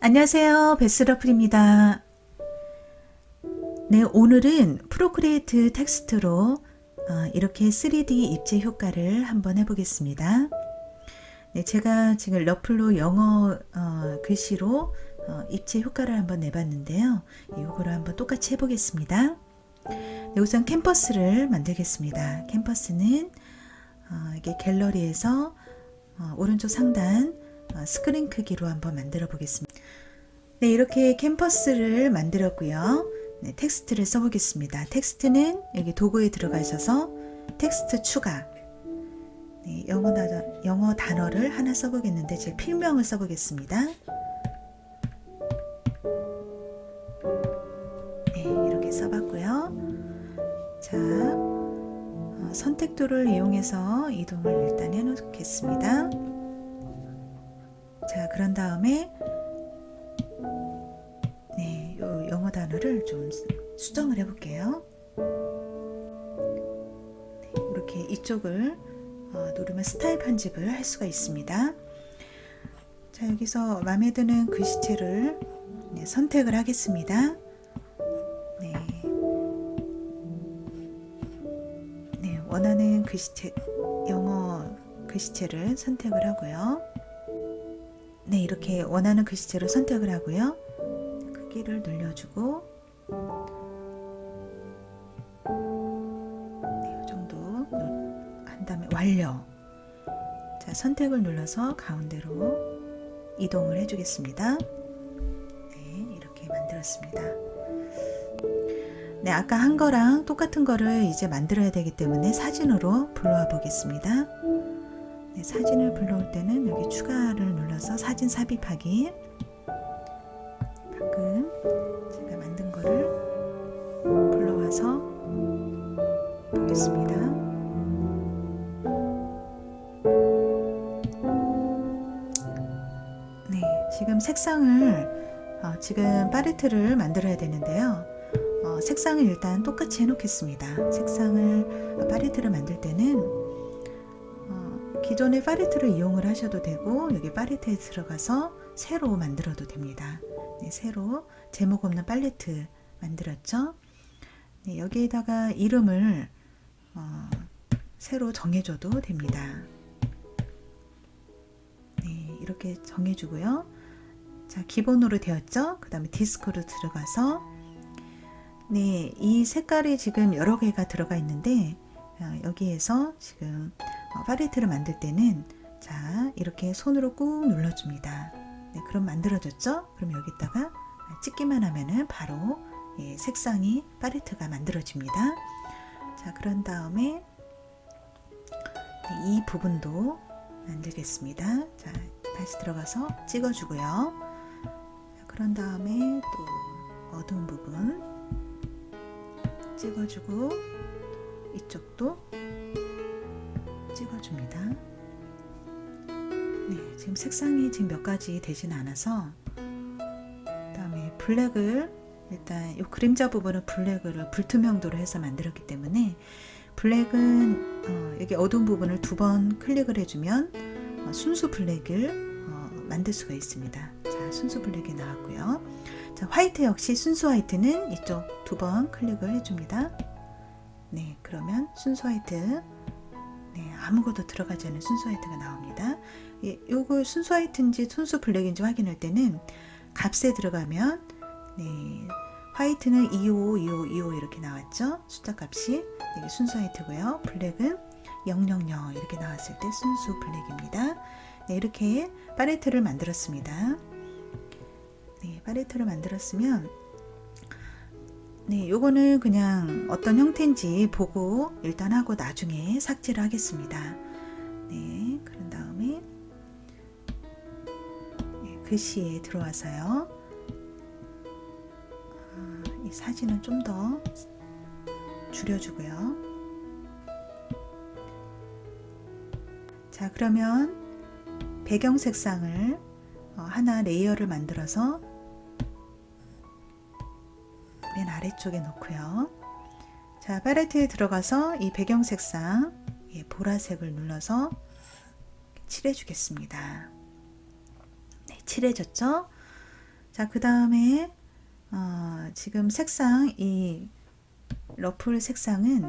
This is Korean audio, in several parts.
안녕하세요. 베스러플입니다. 네, 오늘은 프로크리에이트 텍스트로 어, 이렇게 3D 입체 효과를 한번 해보겠습니다. 네, 제가 지금 러플로 영어 어, 글씨로 어, 입체 효과를 한번 내봤는데요. 이거를 한번 똑같이 해보겠습니다. 네, 우선 캔버스를 만들겠습니다. 어, 이게 갤러리에서 어, 오른쪽 상단 어, 스크린 크기로 한번 만들어 보겠습니다. 네, 이렇게 캔버스를 만들었고요. 네, 텍스트를 써보겠습니다. 텍스트는 여기 도구에 들어가 있어서 텍스트 추가. 네, 영어, 단어, 영어 단어를 하나 써보겠는데 제 필명을 써보겠습니다. 네, 이렇게 써봤고요. 자, 어, 선택도를 이용해서 이동을 일단 해놓겠습니다. 자, 그런 다음에 네, 요 영어 단어를 좀 수정을 해볼게요. 네, 이렇게 이쪽을 어, 누르면 스타일 편집을 할 수가 있습니다. 자, 여기서 마음에 드는 글씨체를 네, 선택을 하겠습니다. 네. 네, 원하는 글씨체, 영어 글씨체를 선택을 하고요. 네, 이렇게 원하는 글씨체로 선택을 하고요. 크기를 늘려주고 네, 이 정도 한 다음에 완료. 자, 선택을 눌러서 가운데로 이동을 해주겠습니다. 네, 이렇게 만들었습니다. 네, 아까 한 거랑 똑같은 거를 이제 만들어야 되기 때문에 사진으로 불러와 보겠습니다. 네, 사진을 불러올 때는 여기 추가를 눌러서 사진 삽입하기 방금 제가 만든 거를 불러와서 보겠습니다. 네, 지금 색상을 어, 지금 팔레트를 만들어야 되는데요. 어, 색상을 일단 똑같이 해놓겠습니다. 색상을 팔레트를 만들 때는 어, 기존의 팔레트를 이용을 하셔도 되고 여기 팔레트에 들어가서 새로 만들어도 됩니다. 네, 새로 제목 없는 팔레트 만들었죠. 네, 여기에다가 이름을 어, 새로 정해줘도 됩니다. 네, 이렇게 정해주고요. 자, 기본으로 되었죠? 그 다음에 디스크로 들어가서 네, 이 색깔이 지금 여러 개가 들어가 있는데 어, 여기에서 지금 어, 팔레트를 만들 때는 자, 이렇게 손으로 꾹 눌러줍니다. 네, 그럼 만들어졌죠? 그럼 여기다가 찍기만 하면은 바로 예, 색상이 팔레트가 만들어집니다. 자, 그런 다음에 네, 이 부분도 만들겠습니다. 자, 다시 들어가서 찍어주고요. 자, 그런 다음에 또 어두운 부분 찍어주고 이쪽도 찍어줍니다. 네, 지금 색상이 지금 몇 가지 되진 않아서 그다음에 블랙을 일단 이 그림자 부분은 블랙을 불투명도로 해서 만들었기 때문에 블랙은 어, 여기 어두운 부분을 두 번 클릭을 해주면 어, 순수 블랙을 어, 만들 수가 있습니다. 자, 순수 블랙이 나왔고요. 자, 화이트 역시 순수 화이트는 이쪽 두 번 클릭을 해줍니다. 네, 그러면 순수 화이트 네, 아무것도 들어가지 않은 순수 화이트가 나옵니다. 예, 요거 순수 화이트인지 순수 블랙인지 확인할 때는 값에 들어가면 네, 화이트는 25, 25, 25 이렇게 나왔죠. 숫자 값이 이게 순수 화이트고요. 블랙은 000 이렇게 나왔을 때 순수 블랙입니다. 네, 이렇게 팔레트를 만들었습니다. 네, 팔레트를 만들었으면 네, 요거는 그냥 어떤 형태인지 보고 일단 하고 나중에 삭제를 하겠습니다. 네, 그런 다음에 네, 글씨에 들어와서요. 아, 이 사진은 좀 더 줄여주고요. 자, 그러면 배경 색상을 어, 하나 레이어를 만들어서 아래쪽에 놓고요. 자, 팔레트에 들어가서 이 배경 색상 예, 보라색을 눌러서 칠해주겠습니다. 네, 칠 칠해졌죠? 자, 그 다음에 어, 지금 색상 이 러플 색상은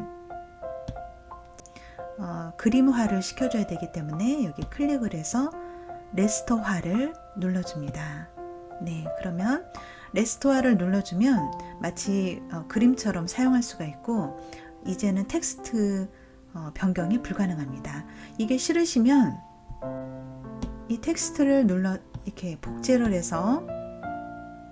어, 그림화를 시켜줘야 되기 때문에 여기 클릭을 해서 레스터화를 눌러줍니다. 네, 그러면 레스터화를 눌러주면 마치 어, 그림처럼 사용할 수가 있고 이제는 텍스트 어, 변경이 불가능합니다. 이게 싫으시면 이 텍스트를 눌러 이렇게 복제를 해서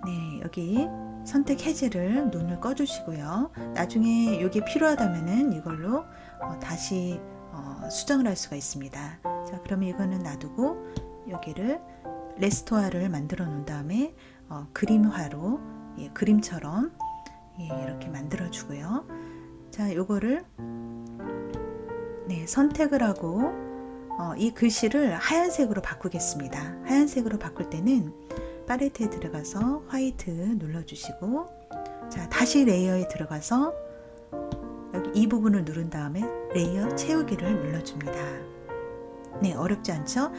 네, 여기 선택 해제를 눈을 꺼주시고요. 나중에 이게 필요하다면은 이걸로 어, 다시 어, 수정을 할 수가 있습니다. 자, 그러면 이거는 놔두고 여기를 레스토아를 만들어 놓은 다음에 어, 그림화로 예, 그림처럼 예, 이렇게 만들어 주고요. 자, 요거를 네, 선택을 하고 어, 이 글씨를 하얀색으로 바꾸겠습니다. 하얀색으로 바꿀 때는 팔레트에 들어가서 화이트 눌러주시고 자 다시 레이어에 들어가서 여기 이 부분을 누른 다음에 레이어 채우기를 눌러줍니다. 네 어렵지 않죠?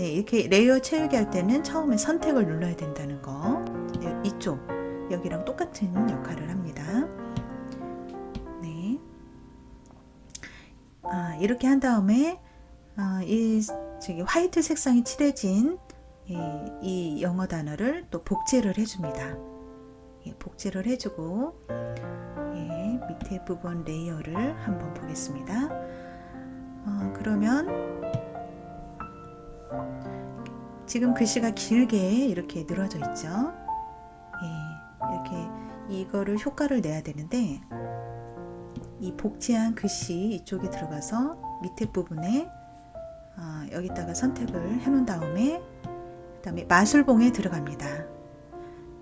네 이렇게 레이어 채우기 할 때는 처음에 선택을 눌러야 된다는 거 네, 이쪽 여기랑 똑같은 역할을 합니다. 네 아, 이렇게 한 다음에 아, 이 저기 화이트 색상이 칠해진 이, 이 영어 단어를 또 복제를 해줍니다. 예, 복제를 해주고 예, 밑에 부분 레이어를 한번 보겠습니다. 어, 그러면 지금 글씨가 길게 이렇게 늘어져 있죠. 예, 이렇게 이거를 효과를 내야 되는데 이 복제한 글씨 이쪽에 들어가서 밑에 부분에 어, 여기다가 선택을 해놓은 다음에 그 다음에 마술봉에 들어갑니다.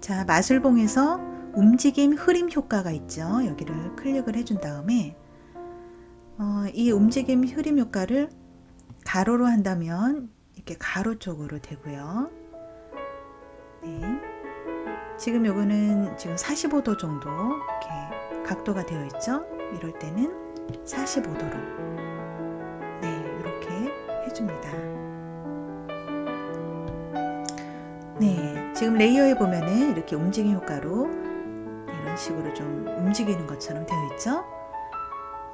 자, 마술봉에서 움직임 흐림 효과가 있죠. 여기를 클릭을 해준 다음에 어, 이 움직임 흐림 효과를 가로로 한다면 이렇게 가로 쪽으로 되고요. 네. 지금 요거는 지금 45도 정도 이렇게 각도가 되어 있죠. 이럴 때는 45도로 네, 이렇게 해줍니다. 네, 지금 레이어에 보면은 이렇게 움직임 효과로 이런 식으로 좀 움직이는 것처럼 되어 있죠.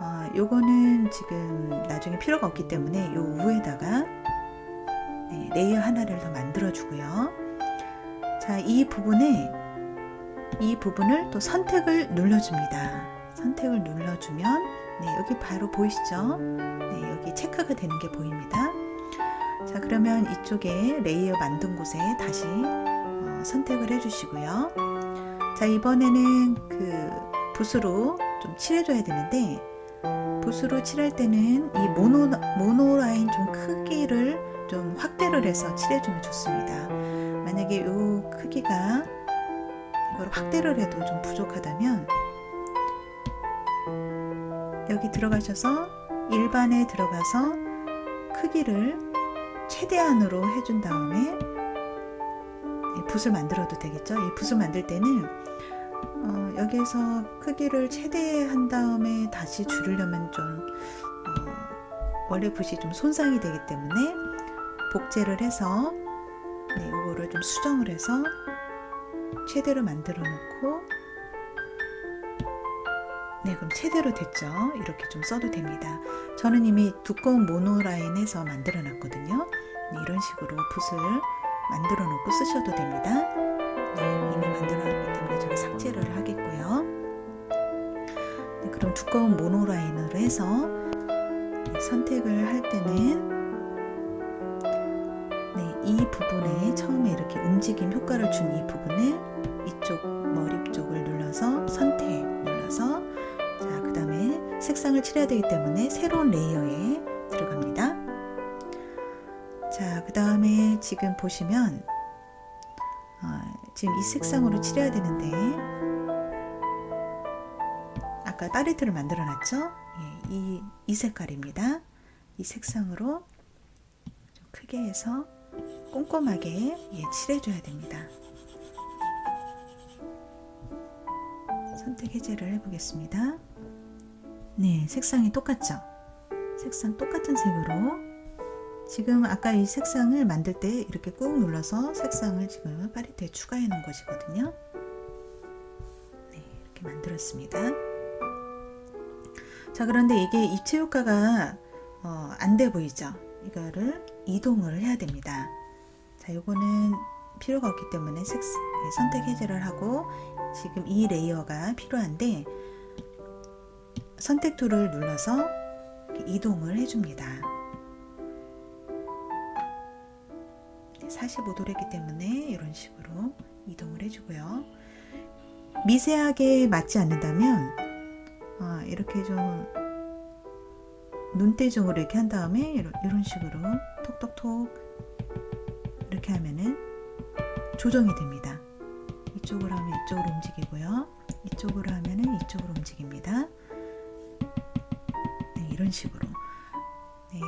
어, 요거는 지금 나중에 필요가 없기 때문에 요 위에다가 네, 레이어 하나를 더 만들어 주고요. 자, 이 부분에 이 부분을 또 선택을 눌러줍니다. 선택을 눌러주면 네, 여기 바로 보이시죠? 네, 여기 체크가 되는 게 보입니다. 자 그러면 이쪽에 레이어 만든 곳에 다시 어, 선택을 해주시고요. 자 이번에는 그 붓으로 좀 칠해줘야 되는데 붓으로 칠할 때는 이 모노 모노라인 좀 크기를 좀 확대를 해서 칠해주면 좋습니다. 만약에 이 크기가 이걸 확대를 해도 좀 부족하다면 여기 들어가셔서 일반에 들어가서 크기를 최대한으로 해준 다음에 붓을 만들어도 되겠죠. 이 붓을 만들 때는 어, 여기에서 크기를 최대한 다음에 다시 줄이려면 좀 어, 원래 붓이 좀 손상이 되기 때문에 복제를 해서 네, 이거를 좀 수정을 해서 최대로 만들어 놓고 네, 그럼 최대로 됐죠. 이렇게 좀 써도 됩니다. 저는 이미 두꺼운 모노라인에서 만들어 놨거든요. 네, 이런 식으로 붓을 만들어 놓고 쓰셔도 됩니다. 네, 이미 만들어 놨기 때문에 제가 삭제를 하겠고요. 네, 그럼 두꺼운 모노라인으로 해서 네, 선택을 할 때는 네, 이 부분에 처음에 이렇게 움직임 효과를 준 이 부분을 이쪽 머리 쪽을 눌러서 선택 눌러서 색상을 칠해야 되기 때문에 새로운 레이어에 들어갑니다. 자, 그 다음에 지금 보시면 어, 지금 이 색상으로 칠해야 되는데 아까 팔레트를 만들어 놨죠? 예, 이, 이 색깔입니다. 이 색상으로 좀 크게 해서 꼼꼼하게 예, 칠해줘야 됩니다. 선택 해제를 해보겠습니다. 네, 색상이 똑같죠? 색상 똑같은 색으로 지금 아까 이 색상을 만들 때 이렇게 꾹 눌러서 색상을 지금 팔레트에 추가해 놓은 것이거든요. 네, 이렇게 만들었습니다. 자, 그런데 이게 입체 효과가 어, 안돼 보이죠? 이거를 이동을 해야 됩니다. 자, 요거는 필요가 없기 때문에 색, 예, 선택 해제를 하고 지금 이 레이어가 필요한데 선택 툴을 눌러서 이동을 해줍니다. 45도랬기 때문에 이런 식으로 이동을 해주고요. 미세하게 맞지 않는다면 어, 이렇게 좀 눈대중으로 이렇게 한 다음에 이런, 이런 식으로 톡톡톡 이렇게 하면은 조정이 됩니다. 이쪽으로 하면 이쪽으로 움직이고요. 이쪽으로 하면은 이쪽으로 움직입니다. 네, 이런 식으로. 네.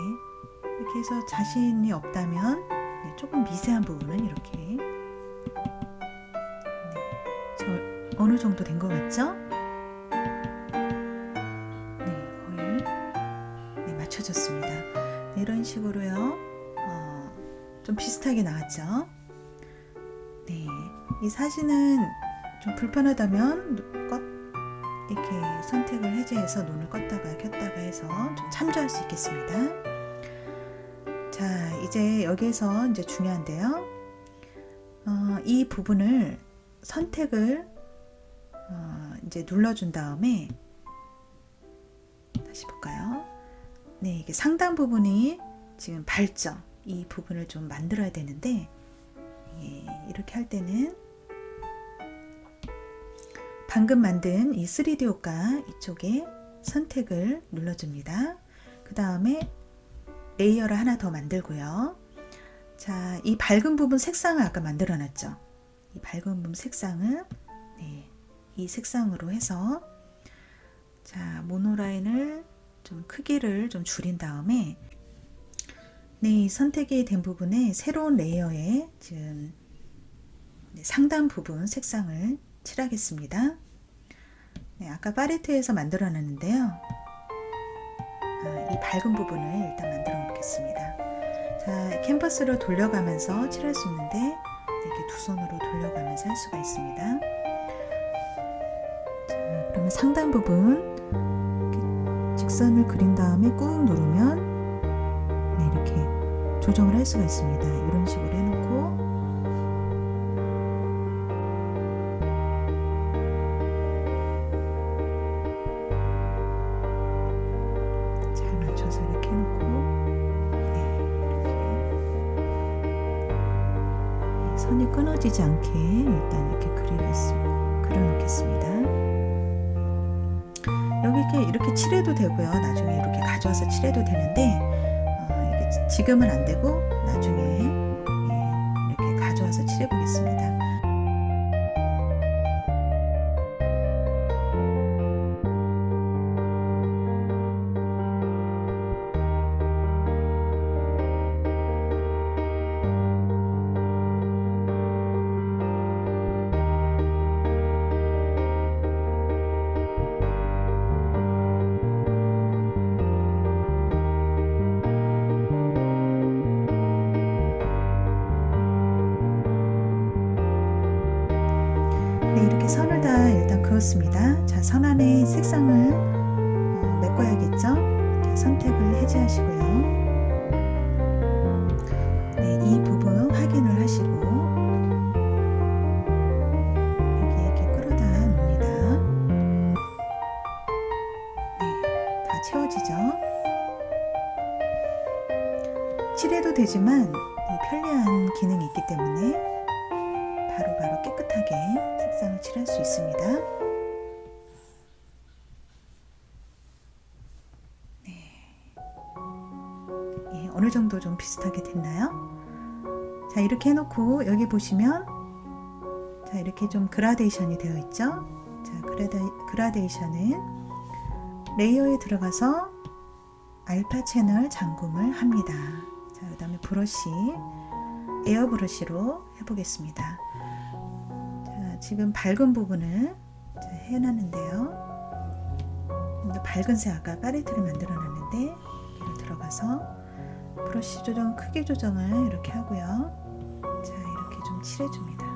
이렇게 해서 자신이 없다면 네, 조금 미세한 부분은 이렇게 네, 저 어느 정도 된 것 같죠? 네, 거의 네, 맞춰졌습니다. 네, 이런 식으로요. 어, 좀 비슷하게 나왔죠? 네, 이 사진은 좀 불편하다면 껐 이렇게 선택을 해제해서 눈을 껐다가 켰다가 해서 좀 참조할 수 있겠습니다. 자, 이제 여기에서 이제 중요한데요. 어, 이 부분을 선택을 어, 이제 눌러준 다음에 다시 볼까요? 네, 이게 상단 부분이 지금 밝죠. 이 부분을 좀 만들어야 되는데 예, 이렇게 할 때는 방금 만든 이 3D 효과 이쪽에 선택을 눌러줍니다. 그 다음에 레이어를 하나 더 만들고요. 자, 이 밝은 부분 색상을 아까 만들어 놨죠. 이 밝은 부분 색상을 네, 이 색상으로 해서 자, 모노라인을 좀 크기를 좀 줄인 다음에 네, 선택이 된 부분에 새로운 레이어에 지금 네, 상단 부분 색상을 칠하겠습니다. 네, 아까 파레트에서 만들어 놨는데요. 아, 이 밝은 부분을 일단 만들어 놓겠습니다. 자, 캔버스를 돌려가면서 칠할 수 있는데 이렇게 두 손으로 돌려가면서 할 수가 있습니다. 자, 그러면 상단 부분 직선을 그린 다음에 꾹 누르면 조정을 할 수가 있습니다. 이런 식으로 해놓고 잘 맞춰서 이렇게 해놓고 네, 이렇게 선이 끊어지지 않게 일단 이렇게 그리겠습니다. 그려놓겠습니다. 여기 이렇게 이렇게 칠해도 되고요. 나중에 이렇게 가져와서 칠해도 되는데 지금은 안 되고 나중에 예, 이렇게 가져와서 칠해 보겠습니다. 그었습니다. 자, 선 안에 색상을 어, 메꿔야겠죠? 자, 선택을 해제하시고요. 네, 이 부분 확인을 하시고 여기 이렇게 끌어다 놉니다. 네, 다 채워지죠? 칠해도 되지만 이 편리한 기능이 있기 때문에 바로바로 바로 깨끗하게 색상을 칠할 수 있습니다. 비슷하게 됐나요? 자, 이렇게 해놓고 여기 보시면 자, 이렇게 좀 그라데이션이 되어 있죠? 자, 그라데, 그라데이션은 레이어에 들어가서 알파 채널 잠금을 합니다. 자, 그 다음에 브러쉬, 에어 브러쉬로 해보겠습니다. 자, 지금 밝은 부분을 자, 해놨는데요. 좀더 밝은 색 아까 파레트를 만들어 놨는데 여기로 들어가서 브러쉬 조정, 크기 조정을 이렇게 하고요. 자, 이렇게 좀 칠해줍니다.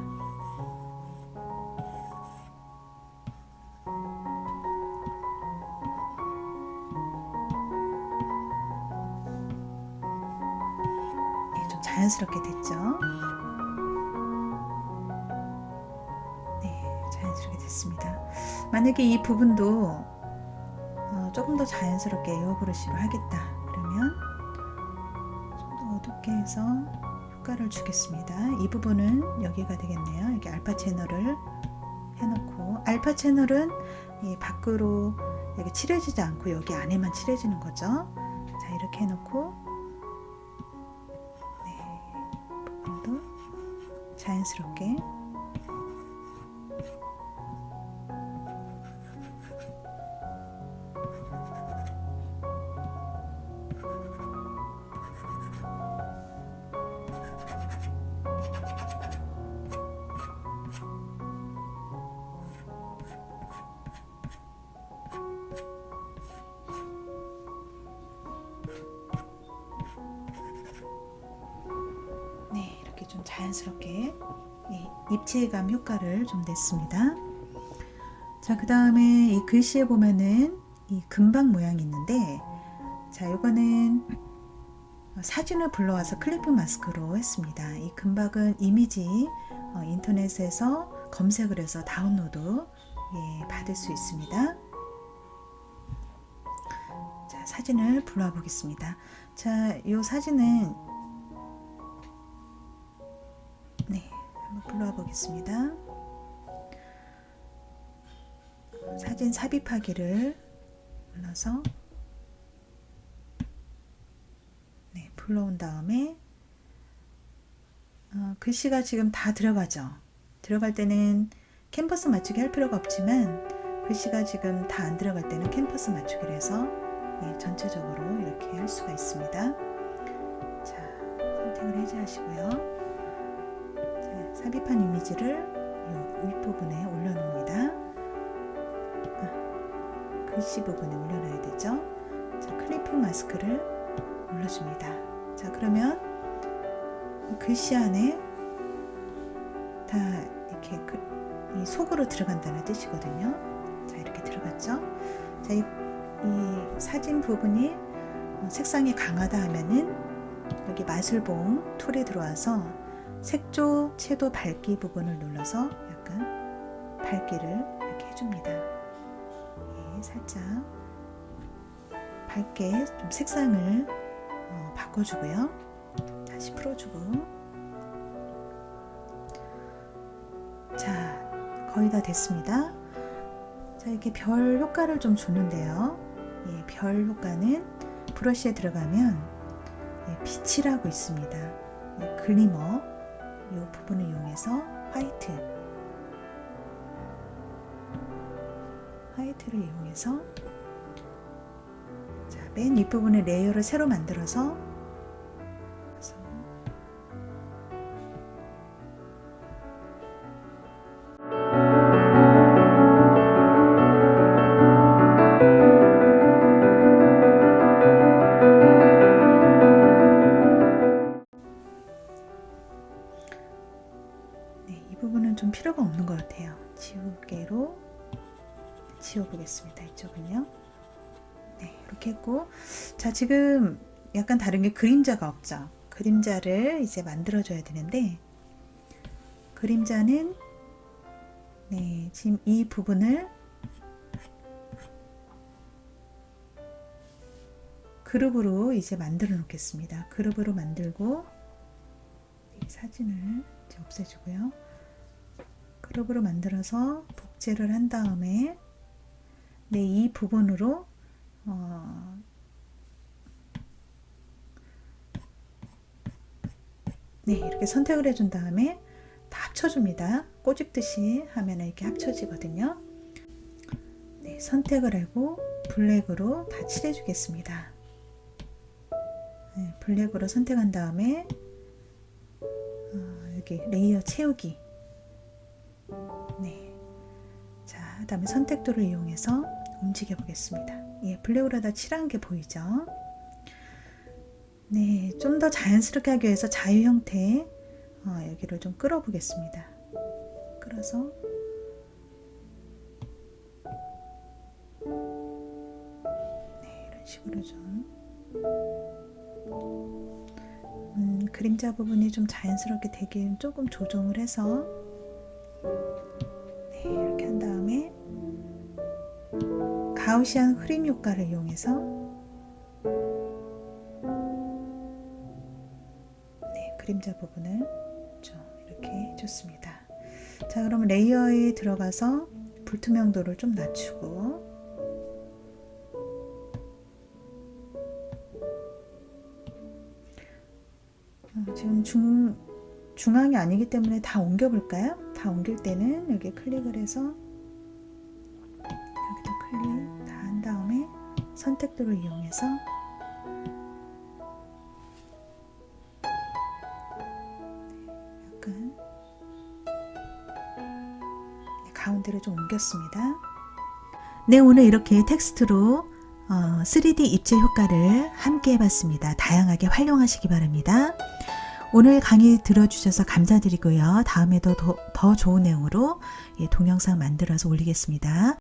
네, 좀 자연스럽게 됐죠? 네, 자연스럽게 됐습니다. 만약에 이 부분도 어, 조금 더 자연스럽게 에어 브러쉬로 하겠다 그러면 좀 더 어둡게 해서 효과를 주겠습니다. 이 부분은 여기가 되겠네요. 여기 알파 채널을 해놓고 알파 채널은 이 밖으로 여기 칠해지지 않고 여기 안에만 칠해지는 거죠. 자 이렇게 해놓고 네, 부분도 자연스럽게 자연스럽게 네, 입체감 효과를 좀 냈습니다. 자, 그 다음에 이 글씨에 보면은 이 금박 모양이 있는데, 자, 요거는 사진을 불러와서 클리핑 마스크로 했습니다. 이 금박은 이미지 어, 인터넷에서 검색을 해서 다운로드 예, 받을 수 있습니다. 자, 사진을 불러와 보겠습니다. 자, 이 사진은 불러와 보겠습니다. 사진 삽입하기를 눌러서 네, 불러온 다음에 어, 글씨가 지금 다 들어가죠. 들어갈 때는 캠퍼스 맞추기 할 필요가 없지만 글씨가 지금 다 안 들어갈 때는 캠퍼스 맞추기를 해서 예, 전체적으로 이렇게 할 수가 있습니다. 자, 선택을 해제하시고요. 자, 삽입한 이미지를 이 윗부분에 올려놓습니다. 아, 글씨 부분에 올려놔야 되죠. 자, 클리핑 마스크를 눌러줍니다. 자, 그러면 이 글씨 안에 다 이렇게 그- 이 속으로 들어간다는 뜻이거든요. 자, 이렇게 들어갔죠. 자, 이, 이 사진 부분이 어, 색상이 강하다 하면은 여기 마술봉 툴이 들어와서 색조, 채도, 밝기 부분을 눌러서 약간 밝기를 이렇게 해줍니다. 예, 살짝 밝게 좀 색상을 어, 바꿔주고요. 다시 풀어주고. 자, 거의 다 됐습니다. 자, 이렇게 별 효과를 좀 주는데요. 예, 별 효과는 브러쉬에 들어가면 예, 빛이라고 있습니다. 예, 글리머 이 부분을 이용해서 화이트. 화이트를 이용해서 자, 맨 윗부분에 레이어를 새로 만들어서 필요가 없는 것 같아요. 지우개로 지워보겠습니다. 이쪽은요. 네, 이렇게 했고, 자, 지금 약간 다른 게 그림자가 없죠. 그림자를 이제 만들어줘야 되는데, 그림자는, 네, 지금 이 부분을 그룹으로 이제 만들어 놓겠습니다. 그룹으로 만들고, 이 사진을 이제 없애주고요. 그룹으로 만들어서 복제를 한 다음에 네, 이 부분으로 어, 네, 이렇게 선택을 해준 다음에 다 합쳐줍니다. 꼬집듯이 하면 이렇게 합쳐지거든요. 네, 선택을 하고 블랙으로 다 칠해주겠습니다. 네, 블랙으로 선택한 다음에 어, 여기 레이어 채우기. 네. 자, 그다음에 선택도를 이용해서 움직여 보겠습니다. 예, 블랙으로 다 칠한 게 보이죠? 네, 좀 더 자연스럽게 하기 위해서 자유 형태 어, 여기를 좀 끌어 보겠습니다. 끌어서 네, 이런 식으로 좀 음, 그림자 부분이 좀 자연스럽게 되게 조금 조정을 해서 네, 이렇게 한 다음에 가우시안 흐림 효과를 이용해서 네, 그림자 부분을 좀 이렇게 해줬습니다. 자, 그럼 레이어에 들어가서 불투명도를 좀 낮추고 어, 지금 중, 중앙이 아니기 때문에 다 옮겨볼까요? 다 옮길 때는 여기 클릭을 해서 여기도 클릭 다 한 다음에 선택도를 이용해서 약간 네, 가운데를 좀 옮겼습니다. 네, 오늘 이렇게 텍스트로 어, 3D 입체 효과를 함께 해봤습니다. 다양하게 활용하시기 바랍니다. 오늘 강의 들어주셔서 감사드리고요. 다음에도 더, 더 좋은 내용으로 예, 동영상 만들어서 올리겠습니다.